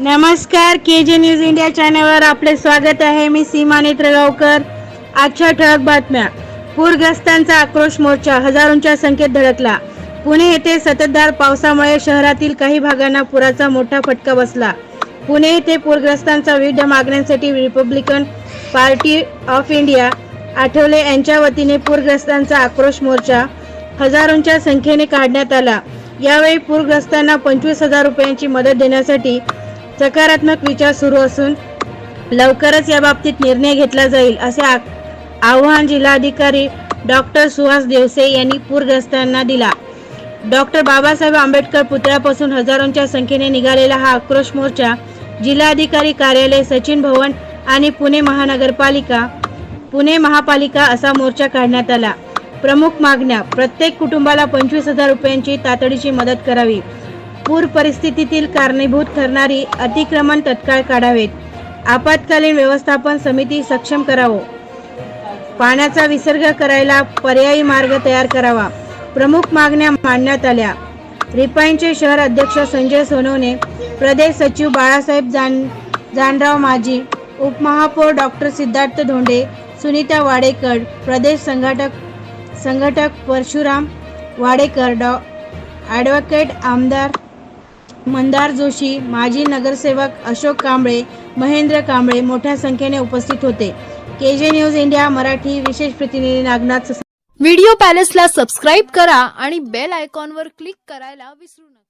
नमस्कार के जे news India चॅनलवर आपले स्वागत आहे. मी सीमा नेत्रगावकर. आजच्या ठळक बातम्या. पूरग्रस्तांचा आक्रोश मोर्चा हजारोंच्या संख्येत धडकला. पुणे येथे सततधार पावसामुळे शहरातील काही भागांना पुराचा मोठा फटका बसला. पुणे येथे पूरग्रस्तांच्या विविध मागण्यांसाठी Republican Party of India Athawale. यांच्या वतीने पूरग्रस्तांचा आक्रोश मोर्चा हजारोंच्या संख्येने काढण्यात आला. यावेळी पूरग्रस्तांना पंचवीस हजार रुपयांची मदत देण्यासाठी सकारात्मक विचार सुरू असून लवकरच या बाबतीत निर्णय घेतला जाईल असे आ- आवाहन जिल्हाधिकारी डॉक्टर सुहास देवसे यांनी पूरग्रस्तांना दिला. डॉक्टर बाबासाहेब आंबेडकर पुतळ्यापासून हजारोंच्या संख्येने निघालेला हा आक्रोश मोर्चा जिल्हाधिकारी कार्यालय सचिन भवन आणि पुणे महानगरपालिका पुणे महापालिका असा मोर्चा काढण्यात आला. प्रमुख मागण्या प्रत्येक कुटुंबाला पंचवीस हजार रुपयांची तातडीची मदत करावी. पूर परिस्थितीतील कारणीभूत ठरणारी अतिक्रमण तत्काळ काढावेत. आपत्कालीन व्यवस्थापन समिती सक्षम करावं. पाण्याचा विसर्ग करायला पर्यायी मार्ग तयार करावा. प्रमुख मागण्या मांडण्यात आल्या. रिपाईनचे शहर अध्यक्ष संजय सोनवणे प्रदेश सचिव बाळासाहेब जान जानराव माजी उपमहापौर डॉक्टर सिद्धार्थ धोंडे सुनीता वाडेकर प्रदेश संघटक संघटक परशुराम वाडेकर डॉ ॲडव्होकेट आमदार मंदार जोशी माजी नगरसेवक अशोक कांबळे महेंद्र कांबळे मोठ्या संख्येने उपस्थित होते. केजे न्यूज इंडिया मराठी विशेष प्रतिनिधी नागनाथ व्हिडिओ पॅलेसला सबस्क्राईब करा आणि बेल आयकॉनवर क्लिक करायला विसरू नका.